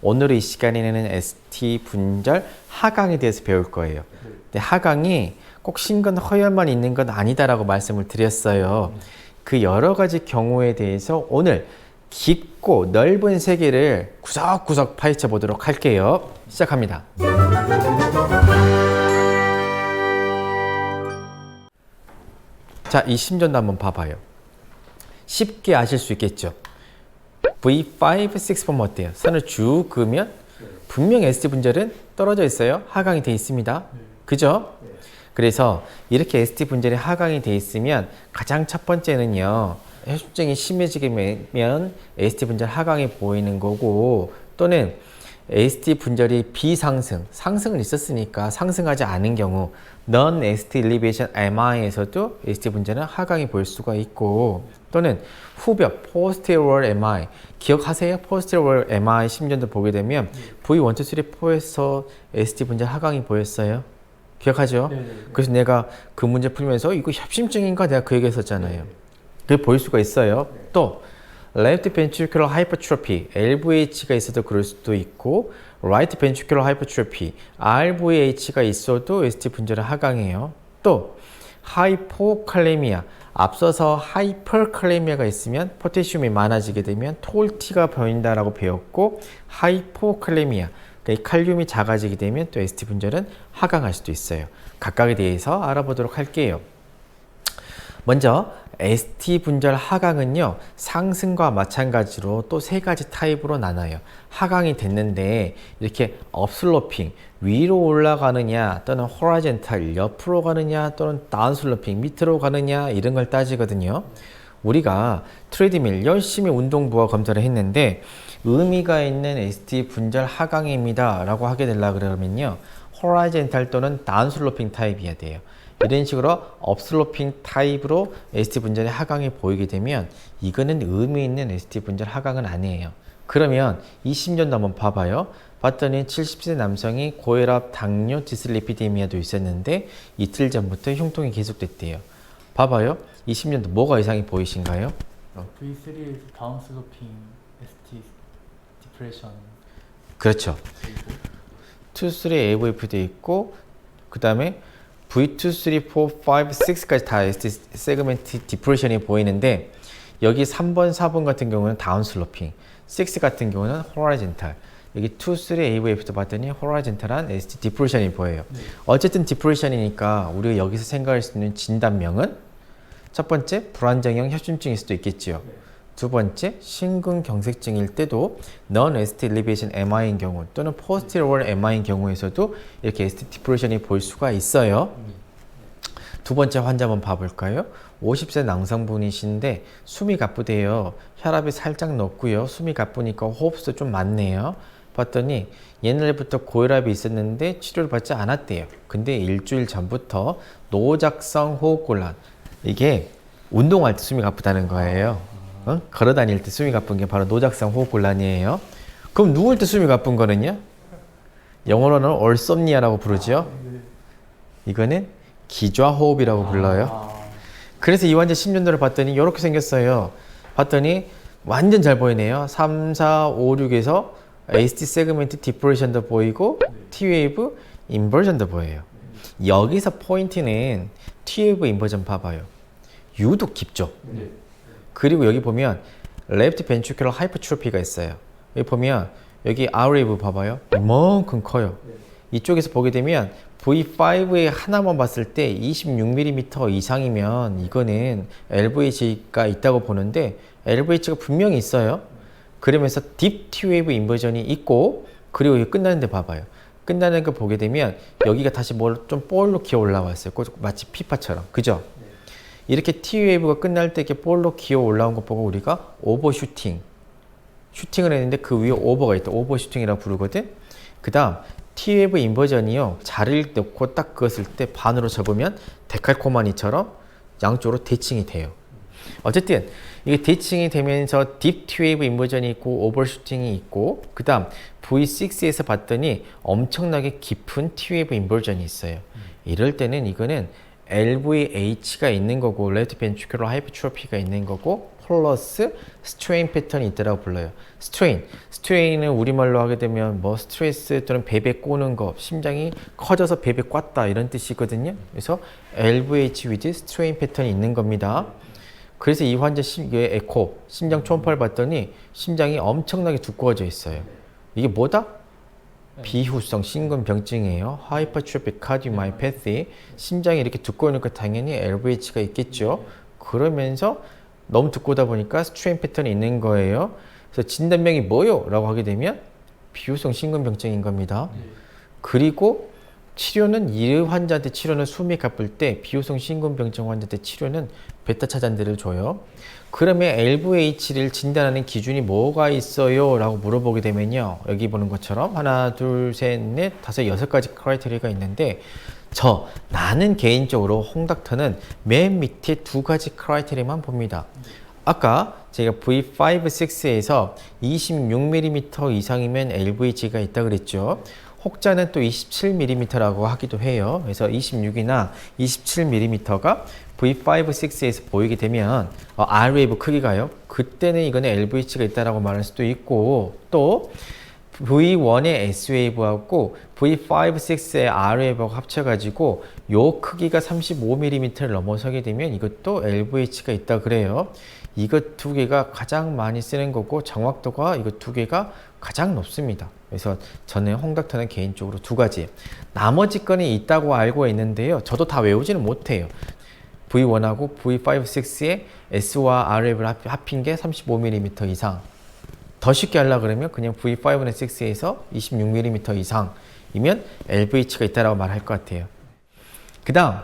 오늘 이 시간에는 ST 분절 하강에 대해서 배울 거예요. 근데 하강이 꼭 신근 허혈만 있는 건 아니다라고 말씀을 드렸어요. 그 여러 가지 경우에 대해서 오늘 깊고 넓은 세계를 구석구석 파헤쳐 보도록 할게요. 시작합니다. 자, 이 심전도 한번 봐봐요. 쉽게 아실 수 있겠죠. V5, 6 보면 어때요? 선을 쭉 그으면 분명 ST 분절은 떨어져 있어요. 하강이 돼 있습니다. 그죠? 그래서 이렇게 ST 분절이 하강이 돼 있으면 가장 첫 번째는요. 혈중증이 심해지게 되면 ST 분절 하강이 보이는 거고 또는 ST 분절이 비상승, 상승은 있었으니까 상승하지 않은 경우 non ST elevation MI에서도 ST 분절은 하강이 보일 수가 있고 또는 후벽 posterior MI 기억하세요? posterior MI 심전도 보게 되면 V1, 2, 3, 4에서 ST 분절 하강이 보였어요. 기억하죠? 그래서 내가 그 문제 풀면서 이거 협심증인가 내가 그 얘기했었잖아요. 그게 보일 수가 있어요. 또 left ventricular hypertrophy LVH가 있어도 그럴 수도 있고 right ventricular hypertrophy RVH가 있어도 ST 분절은 하강해요. 또 하이포칼레미아 앞서서 하이퍼칼레미아가 있으면 포테슘이 많아지게 되면 톨티가 보인다라고 배웠고 하이포칼레미아 그러니까 칼륨이 작아지게 되면 또 ST 분절은 하강할 수도 있어요. 각각에 대해서 알아보도록 할게요. 먼저 ST 분절 하강은요 상승과 마찬가지로 또 세 가지 타입으로 나눠요. 하강이 됐는데 이렇게 업슬로핑 위로 올라가느냐 또는 호라젠탈 옆으로 가느냐 또는 다운슬로핑 밑으로 가느냐 이런 걸 따지거든요. 우리가 트레드밀 열심히 운동부와 검사를 했는데 의미가 있는 ST 분절 하강입니다 라고 하게 되려 그러면요 호라이젠탈 또는 다운슬로핑 타입이어야 돼요 이런 식으로 업슬로핑 타입으로 ST 분절의 하강이 보이게 되면 이거는 의미 있는 ST 분절 하강은 아니에요. 그러면 이 심전도 한번 봐봐요. 봤더니 70세 남성이 고혈압, 당뇨, 디슬리피데미아도 있었는데 이틀 전부터 흉통이 계속됐대요. 봐봐요. 이 심전도 뭐가 이상이 보이신가요? V3에서 다운 슬로핑 ST 디프레션 그렇죠. 2, 3 AVF도 있고 그 다음에 V2, 3, 4, 5, 6까지 다 ST 세그멘트 디프레션이 보이는데 여기 3번, 4번 같은 경우는 다운 슬로핑 6 같은 경우는 호라이젠탈 여기 2, 3 AVF도 봤더니 호라이젠탈한 ST 디프레션이 보여요. 어쨌든 디프레션이니까 우리가 여기서 생각할 수 있는 진단명은 첫 번째 불안정형 협심증일 수도 있겠지요 두 번째 심근경색증일 때도 non ST elevation MI인 경우 또는 posterior MI인 경우에서도 이렇게 ST 디프레션이 보일 수가 있어요. 두 번째 환자 한번 봐볼까요? 50세 남성분이신데 숨이 가쁘대요. 혈압이 살짝 높고요. 숨이 가쁘니까 호흡수 좀 많네요. 봤더니 옛날부터 고혈압이 있었는데 치료를 받지 않았대요. 근데 일주일 전부터 노작성 호흡곤란 이게 운동할 때 숨이 가쁘다는 거예요. 어? 걸어 다닐 때 숨이 가쁜 게 바로 노작성 호흡곤란이에요. 그럼 누울 때 숨이 가쁜 거는요? 영어로는 얼썸니아라고 부르죠. 이거는 기좌호흡이라고 불러요. 그래서 이 환자 10년도를 봤더니 이렇게 생겼어요. 봤더니 완전 잘 보이네요. 3, 4, 5, 6에서 AST 세그멘트 디프레션도 보이고 T웨이브 인버전도 보여요. 여기서 포인트는 T웨이브 인버전 봐봐요. 유독 깊죠. 그리고 여기 보면 레프트 벤트리큘러 하이퍼트로피가 있어요. 여기 보면 여기 아우레이브 봐봐요. 이만큼 커요. 이쪽에서 보게 되면 V5에 하나만 봤을 때 26mm 이상이면 이거는 LVH가 있다고 보는데 LVH가 분명히 있어요. 그러면서 딥 T웨이브 인버전이 있고 그리고 이거 끝나는 데 봐봐요. 끝나는 거 보게 되면 여기가 다시 뭘 좀 볼로 기어 올라왔어요. 마치 피파처럼. 그죠? 이렇게 T웨이브가 끝날 때 이렇게 볼로 기어 올라온 것 보고 우리가 오버슈팅 슈팅을 했는데 그 위에 오버가 있다. 오버슈팅이라고 부르거든. 그 다음 T웨이브 인버전이요. 자리를 놓고 딱 그었을 때 반으로 접으면 데칼코마니처럼 양쪽으로 대칭이 돼요. 어쨌든 이게 대칭이 되면서 딥 T웨이브 인버전이 있고 오버슈팅이 있고 그 다음 V6에서 봤더니 엄청나게 깊은 T웨이브 인버전이 있어요. 이럴 때는 이거는 LVH가 있는 거고 레프트 벤트리큘러 하이퍼트로피가 있는 거고 플러스 스트레인 패턴이 있다라고 불러요. 스트레인. 스트레인은 우리말로 하게 되면 뭐 스트레스 또는 베베 꼬는 거, 심장이 커져서 베베 꽂다 이런 뜻이거든요. 그래서 LVH with 스트레인 패턴이 있는 겁니다. 그래서 이 환자 심, 이게 에코, 심장 초음파를 봤더니 심장이 엄청나게 두꺼워져 있어요. 이게 뭐다? 비후성 심근병증이에요. 하이퍼트로픽 카디오마이패티. 심장이 이렇게 두꺼우니까 당연히 LVH가 있겠죠. 그러면서 너무 두꺼우다 보니까 스트레인 패턴이 있는 거예요. 그래서 진단명이 뭐요? 라고 하게 되면 비후성 심근병증인 겁니다. 그리고 치료는 이 환자한테 치료는 숨이 가쁠 때 비후성 심근병증 환자한테 치료는 베타 차잔제를 줘요. 그러면 LVH를 진단하는 기준이 뭐가 있어요? 라고 물어보게 되면요. 여기 보는 것처럼 하나, 둘, 셋, 넷, 다섯, 여섯 가지 크라이테리아가 있는데 저 나는 개인적으로 홍닥터는 맨 밑에 두 가지 크라이테리아만 봅니다. 아까 제가 V5, 6에서 26mm 이상이면 LVH가 있다 그랬죠. 혹자는 또 27mm라고 하기도 해요. 그래서 26이나 27mm가 V5, 6에서 보이게 되면 어, R웨이브 크기가요. 그때는 이거는 LVH가 있다라고 말할 수도 있고 또 V1의 S웨이브하고 V5, 6의 R웨이브하고 합쳐가지고 요 크기가 35mm를 넘어서게 되면 이것도 LVH가 있다 그래요. 이것 두 개가 가장 많이 쓰는 거고 정확도가 이것 두 개가 가장 높습니다. 그래서 저는 홍닥터는 개인적으로 두 가지. 나머지 건이 있다고 알고 있는데요. 저도 다 외우지는 못해요. V1하고 V5, 6의 S와 R을 합힌 게 35mm 이상. 더 쉽게 하려 그러면 그냥 V5나 6에서 26mm 이상이면 LVH가 있다라고 말할 것 같아요. 그 다음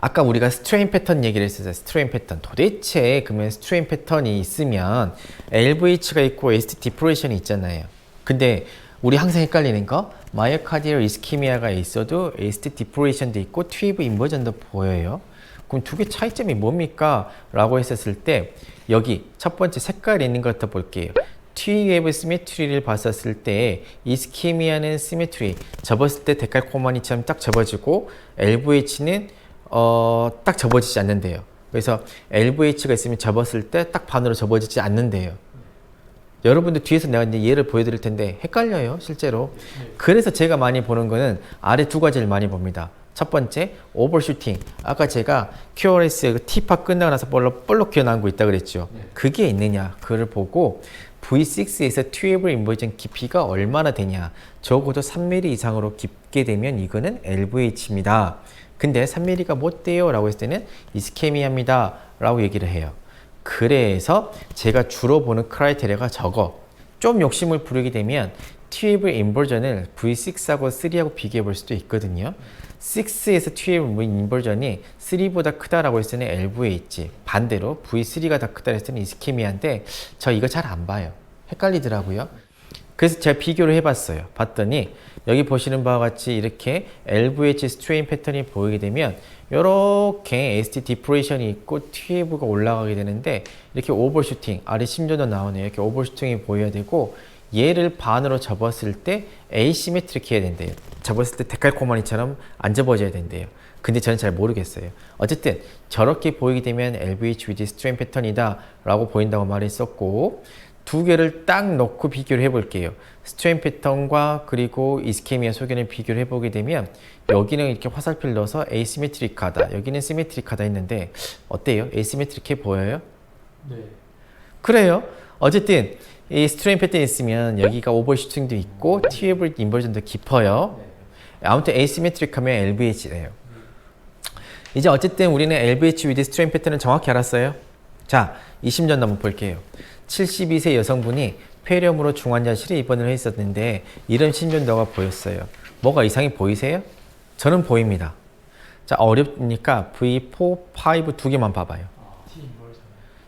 아까 우리가 스트레인 패턴 얘기를 했었어요. 스트레인 패턴. 도대체 그러면 스트레인 패턴이 있으면 LVH가 있고 ST 디프레션이 있잖아요. 근데 우리 항상 헷갈리는 거 마이오카디얼 이스키미아가 있어도 ST 디프레션도 있고 튜브 인버전도 보여요. 그럼 두 개 차이점이 뭡니까? 라고 했었을 때 여기 첫 번째 색깔이 있는 것부터 볼게요. T웨이브 시메트리를 봤었을 때 이스키미아는 시메트리 접었을 때 데칼코마니처럼 딱 접어지고 LVH는 어, 딱 접어지지 않는데요. 그래서 LVH가 있으면 접었을 때 딱 반으로 접어지지 않는데요. 여러분들 뒤에서 내가 이제 예를 보여드릴 텐데 헷갈려요, 실제로. 그래서 제가 많이 보는 거는 아래 두 가지를 많이 봅니다. 첫 번째, 오버슈팅. 아까 제가 QRS 그 T파 끝나고 나서 볼록, 볼록 기어나온 거 있다 그랬죠. 그게 있느냐, 그걸 보고 V6에서 튜브 인버전 깊이가 얼마나 되냐. 적어도 3mm 이상으로 깊게 되면 이거는 LVH입니다. 근데 3mm가 못 돼요 라고 했을 때는 이스케미아입니다 라고 얘기를 해요. 그래서 제가 주로 보는 크라이테리아가 저거. 좀 욕심을 부리게 되면 튜브 인버전을 V6하고 3하고 비교해 볼 수도 있거든요. 6에서 튜브 인버전이 3보다 크다라고 했을 때는 LVH. 반대로 V3가 더 크다 했을 때는 이스케미아인데 저 이거 잘 안 봐요. 헷갈리더라고요. 그래서 제가 비교를 해봤어요. 봤더니 여기 보시는 바와 같이 이렇게 LVH 스트레인 패턴이 보이게 되면 이렇게 ST 디프레션이 있고 튜브가 올라가게 되는데 이렇게 오버슈팅 아래 심전도 나오네요. 이렇게 오버슈팅이 보여야 되고 얘를 반으로 접었을 때 에이시메트릭 해야 된대요. 접었을 때 데칼코마니처럼 안 접어져야 된대요. 근데 저는 잘 모르겠어요. 어쨌든 저렇게 보이게 되면 LVH with 스트레인 패턴이다 라고 보인다고 말했었고 두 개를 딱 놓고 비교를 해볼게요. 스트레인 패턴과 그리고 이스케미아 소견을 비교를 해보게 되면 여기는 이렇게 화살표를 넣어서 에이시메트릭하다 여기는 시메트릭하다 했는데 어때요? 에이시메트릭해 보여요? 네. 그래요. 어쨌든 이 스트레인 패턴이 있으면 여기가 오버슈팅도 있고 티웨블 인버전도 깊어요. 아무튼 에이시메트릭하면 LVH래요. 이제 어쨌든 우리는 LVH 위드 스트레인 패턴을 정확히 알았어요. 자, 이 심전 한번 볼게요. 72세 여성분이 폐렴으로 중환자실에 입원을 해 있었는데 이런 심전도가 보였어요. 뭐가 이상이 보이세요? 저는 보입니다. 자, 어렵으니까 V4, 5 두 개만 봐봐요. 아, T 인버전.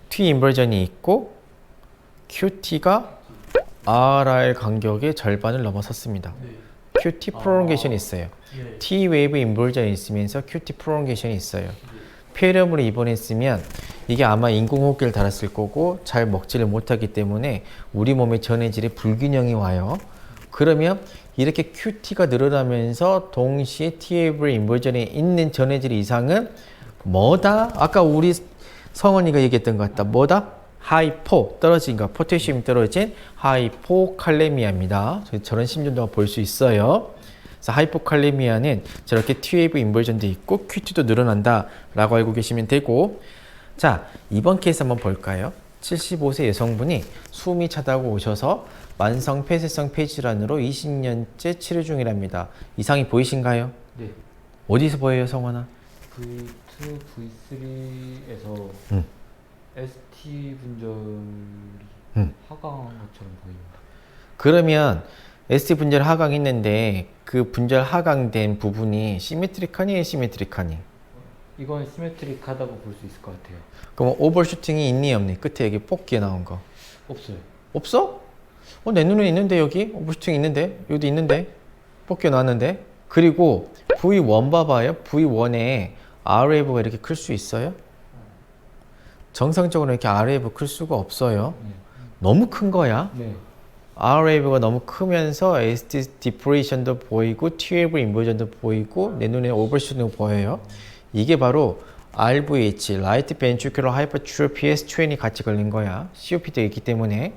T 인버전이 있고 QT가 RR 간격의 절반을 넘어섰습니다. 네. QT 프롤ongation 이 있어요. 예. T 웨이브 인버전이 있으면서 QT 프롤ongation이 있어요. 폐렴으로 입원했으면 이게 아마 인공호흡기를 달았을 거고 잘 먹지를 못하기 때문에 우리 몸의 전해질에 불균형이 와요. 그러면 이렇게 QT가 늘어나면서 동시에 TAV 인버전에 있는 전해질 이상은 뭐다? 아까 우리 성원이가 얘기했던 것 같다. 뭐다? 하이포 떨어진 거, 포테슘이 떨어진 하이포칼레미아입니다. 저- 저런 심전도가 볼수 있어요. 그래서 하이포칼레미아는 저렇게 TAV 인버전도 있고 QT도 늘어난다라고 알고 계시면 되고 자 이번 케이스 한번 볼까요? 75세 여성분이 숨이 차다고 오셔서 만성 폐쇄성 폐질환으로 20년째 치료 중이랍니다. 이상이 보이신가요? 네. 어디서 보여요, 성원아? V2, V3에서 음. ST 분절이 음. 하강한 것처럼 보입니다. 그러면 ST 분절 하강했는데 그 분절 하강된 부분이 시메트릭하니 에시메트릭하니? 이건 시메트릭하다고 볼 수 있을 것 같아요. 그럼 오버슈팅이 있니 없니? 끝에 여기 뽑기에 나온 거 없어요. 없어? 어, 내 눈에 있는데 여기 오버슈팅 있는데 여기도 있는데 뽑기 나왔는데 그리고 V1 봐봐요. V1에 RW가 이렇게 클 수 있어요? 정상적으로 이렇게 RW가 클 수가 없어요. 네. 너무 큰 거야. 네. R웨이브가 너무 크면서 ST 디프레이션도 보이고 T웨이브 인버전도 보이고 내 눈에 오버슈팅도 보여요. 이게 바로 RVH, Right Ventricular Hypertrophy S20이 같이 걸린 거야. COPD가 있기 때문에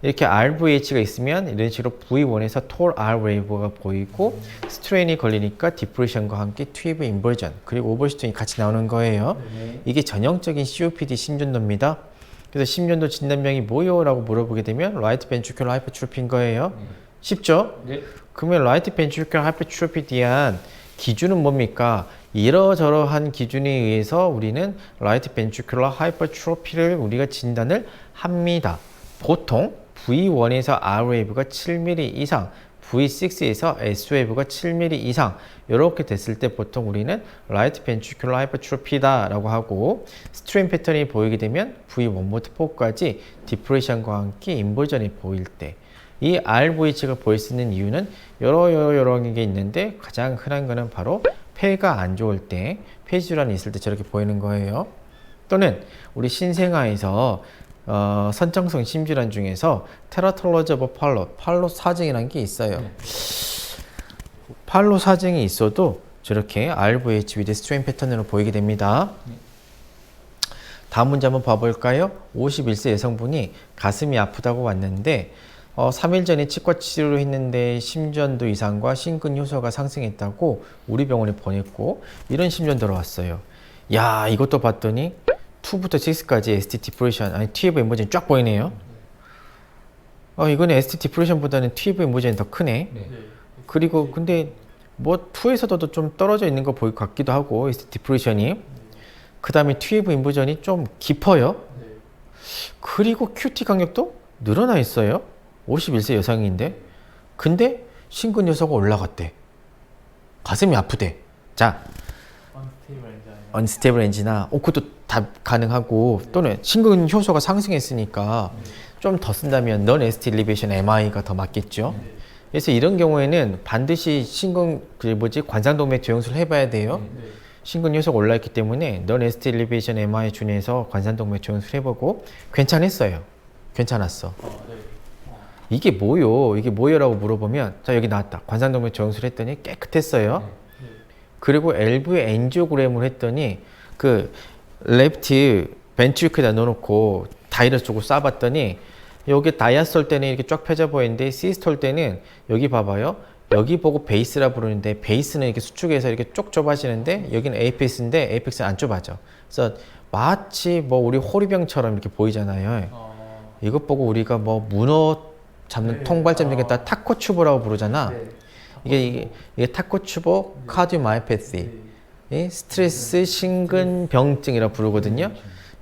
이렇게 RVH가 있으면 이런 식으로 V1에서 톨 R 웨이브가 보이고 스트레인이 걸리니까 디프레션과 함께 트위브 인버전 그리고 오버슈팅이 같이 나오는 거예요. 네. 이게 전형적인 COPD 심전도입니다. 그래서 심전도 진단명이 뭐요? 라고 물어보게 되면 라이트 벤트큐럴 하이퍼트로피인 거예요. 쉽죠? 네. 그러면 라이트 벤트큐럴 하이퍼트로피에 대한 기준은 뭡니까? 이러저러한 기준에 의해서 우리는 라이트 벤트큐럴 하이퍼트로피를 우리가 진단을 합니다. 보통 V1에서 R 웨이브가 7mm 이상, V6에서 S 웨이브가 7mm 이상 이렇게 됐을 때 보통 우리는 라이트 벤트큐럴 하이퍼트로피다 라고 하고 스트레인 패턴이 보이게 되면 V1부터 4까지 디프레션과 함께 인버전이 보일 때이 RVH가 보일 수 있는 이유는 여러 여러 여러 게 있는데 가장 흔한 거는 바로 폐가 안 좋을 때, 폐질환이 있을 때 저렇게 보이는 거예요. 또는 우리 신생아에서 어, 선정성 심질환 중에서 테라톨로즈 오브 팔로, 팔로 사증이라는 게 있어요. 팔로 사증이 있어도 저렇게 RVH 위드 스트레인 패턴으로 보이게 됩니다. 다음 문제 한번 봐볼까요? 51세 여성분이 가슴이 아프다고 왔는데 어, 3일 전에 치과 치료를 했는데 심전도 이상과 심근 효소가 상승했다고 우리 병원에 보냈고 이런 심전도로 왔어요. 야 이것도 봤더니 2부터 6까지 ST 디프레션 아니 TF 인버전이 쫙 보이네요. 어 이거는 ST 디프레션보다는 TF 인버전이 더 크네. 네. 그리고 근데 뭐 2에서도 좀 떨어져 있는 거 보일 것 같기도 하고 ST 디프레션이 그 다음에 TF 인버전이 좀 깊어요. 그리고 QT 강력도 늘어나 있어요. 51세 여성인데. 근데 심근 요소가 올라갔대. 가슴이 아프대. 자, 언스테이블 어, 그것도 다 가능하고 또는 심근 효소가 상승했으니까 좀 더 쓴다면 넌 ST 엘리베이션 MI가 더 맞겠죠. 그래서 이런 경우에는 반드시 심근 그 뭐지 관상동맥 조영술을 해봐야 돼요. 네. 심근 요소가 올라있기 때문에 넌 ST 엘리베이션 MI 준해서 관상동맥 조영술 해보고 괜찮았어요. 괜찮았어. 이게 뭐요? 이게 뭐요라고 물어보면 자 여기 나왔다. 관상동맥 조영술 했더니 깨끗했어요. 네. 그리고 엘브 엔지오그램을 했더니 그 레프트 벤트리크에다 넣어놓고 다이러스 쪽으로 쏴봤더니 여기 다이아스톨 때는 이렇게 쫙 펴져 보이는데 시스톨 때는 여기 봐봐요. 여기 보고 베이스라 부르는데 베이스는 이렇게 수축해서 이렇게 쭉 좁아지는데 여기는 에이펙스인데 에이펙스는 안 좁아져. 그래서 마치 뭐 우리 호리병처럼 이렇게 보이잖아요. 어, 이것 보고 우리가 뭐 문어 잡는 네. 통발점 아. 되겠다 타코추보라고 부르잖아. 네. 이게 이게, 이게 타코추보 카디오마이패시. 이 스트레스 심근병증이라 부르거든요.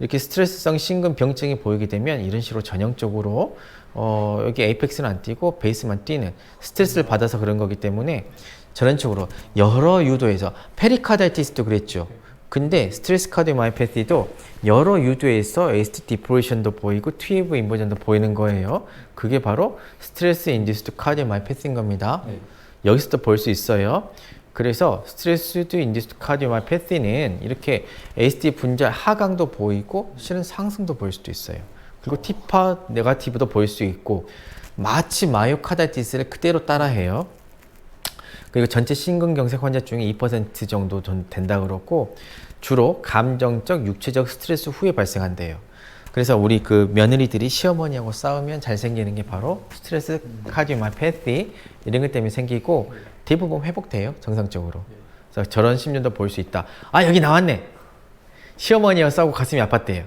이렇게 스트레스성 심근병증이 보이게 되면 이런 식으로 전형적으로 어, 여기 에이펙스는 안 뛰고 베이스만 뛰는 스트레스를 받아서 그런 거기 때문에 전형적으로 여러 유도에서 페리카다이티스도 그랬죠. 근데 스트레스 카디오마이패시도 여러 유도에서 ST 디프레션도 보이고 TF 인버전도 보이는 거예요. 그게 바로 스트레스 인디스드 카디오마이패시인 겁니다. 네. 여기서도 볼 수 있어요. 그래서 스트레스드 인디스드 카디오마이패시는 이렇게 ST 분절 하강도 보이고 실은 상승도 보일 수도 있어요. 그리고 티파 네가티브도 보일 수 있고 마치 마이오카다이티스를 그대로 따라해요. 그리고 전체 심근경색 환자 중에 2% 정도 전- 된다 그렇고 주로 감정적, 육체적 스트레스 후에 발생한대요. 그래서 우리 그 며느리들이 시어머니하고 싸우면 잘 생기는 게 바로 스트레스 카디오마패티 이런 것 때문에 생기고 대부분 회복돼요 정상적으로. 그래서 저런 심리도 볼 수 있다. 아 여기 나왔네. 시어머니와 싸우고 가슴이 아팠대요.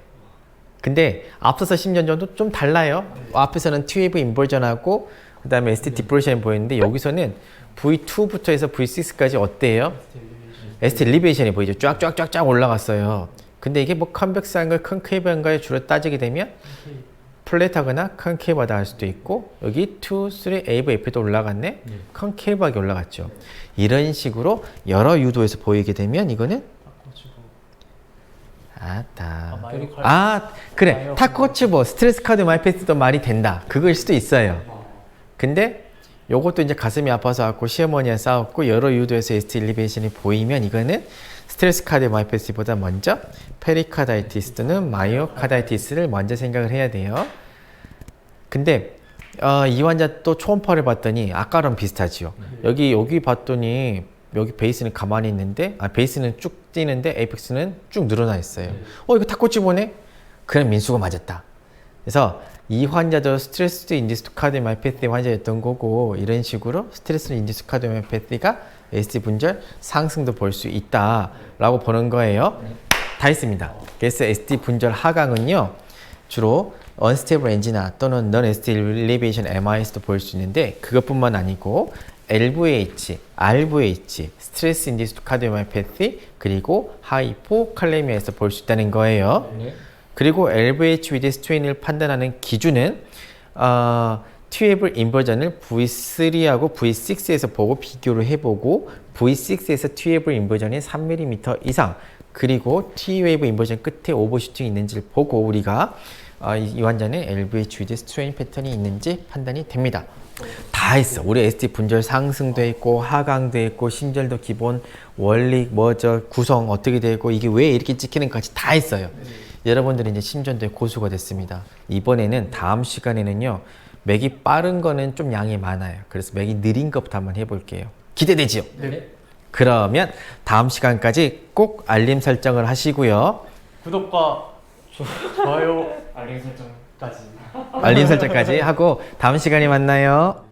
근데 앞서서 10년 전도 좀 달라요. 앞에서는 트웨이브 인버전하고 그 다음에 ST 디프레션이 보이는데 여기서는 V2부터 해서 V6까지 어때요? ST 리베이션이 보이죠. 쫙쫙쫙쫙 올라갔어요. 근데 이게 뭐 컨벡스한가 컨케이브한가에 주로 따지게 되면 플랫하거나 컨케이브하다 할 수도 있고 여기 2, 3, A, F도 올라갔네. 컨케이브하게 올라갔죠. 이런 식으로 여러 유도에서 보이게 되면 이거는 아따. 아, 아 그래 타코츠보 스트레스 카드 마이패스도 말이 된다 그거일 수도 있어요 어. 근데 요것도 이제 가슴이 아파서 갖고 시어머니와 싸웠고 여러 유도에서 ST 일리베이션이 보이면 이거는 스트레스 카드 마이패스보다 먼저 페리카다이티스 또는 마이오카다이티스를 먼저 생각을 해야 돼요 근데 어, 이 환자 또 초음파를 봤더니 아까랑 비슷하지요 여기 여기 봤더니 여기 베이스는 가만히 있는데 아 베이스는 쭉 뛰는데 에이펙스는 쭉 늘어나 있어요. 어 이거 타코치보네? 그럼 민수가 맞았다. 그래서 이 환자도 스트레스 인디스 카디오마이패티 환자였던 거고 이런 식으로 스트레스 인디스 카디오마이패티가 ST 분절 상승도 볼 수 있다라고 보는 거예요. 다 있습니다. 그래서 ST 분절 하강은요 주로 언스테이블 엔지나 또는 non ST elevation MIS도 볼 수 있는데 그것뿐만 아니고 LVH, RVH, 스트레스 인디스 카디오마이패티 그리고 하이포칼레미아에서 볼 수 있다는 거예요. 네. 그리고 LVH 위드 스트레인을 판단하는 기준은 어, 튜에블 인버전을 V3하고 V6에서 보고 비교를 해보고 V6에서 튜에블 인버전이 3mm 이상 그리고 T웨이브 인버전 끝에 오버슈팅이 있는지를 보고 우리가 어, 이, 이 환자는 LVH 위드 스트레인 패턴이 있는지 판단이 됩니다. 다 있어. 우리 ST 분절 상승도 있고 하강도 있고 심절도 기본 원리 뭐 저 구성 어떻게 되고 이게 왜 이렇게 찍히는까지 다 있어요. 여러분들이 이제 심전도에 고수가 됐습니다. 이번에는 다음 시간에는요. 맥이 빠른 거는 좀 양이 많아요. 그래서 맥이 느린 것부터 한번 해볼게요. 기대되지요? 네. 그러면 다음 시간까지 꼭 알림 설정을 하시고요. 구독과 좋아요 알림 설정까지 알림 설정까지 하고 다음 시간에 만나요.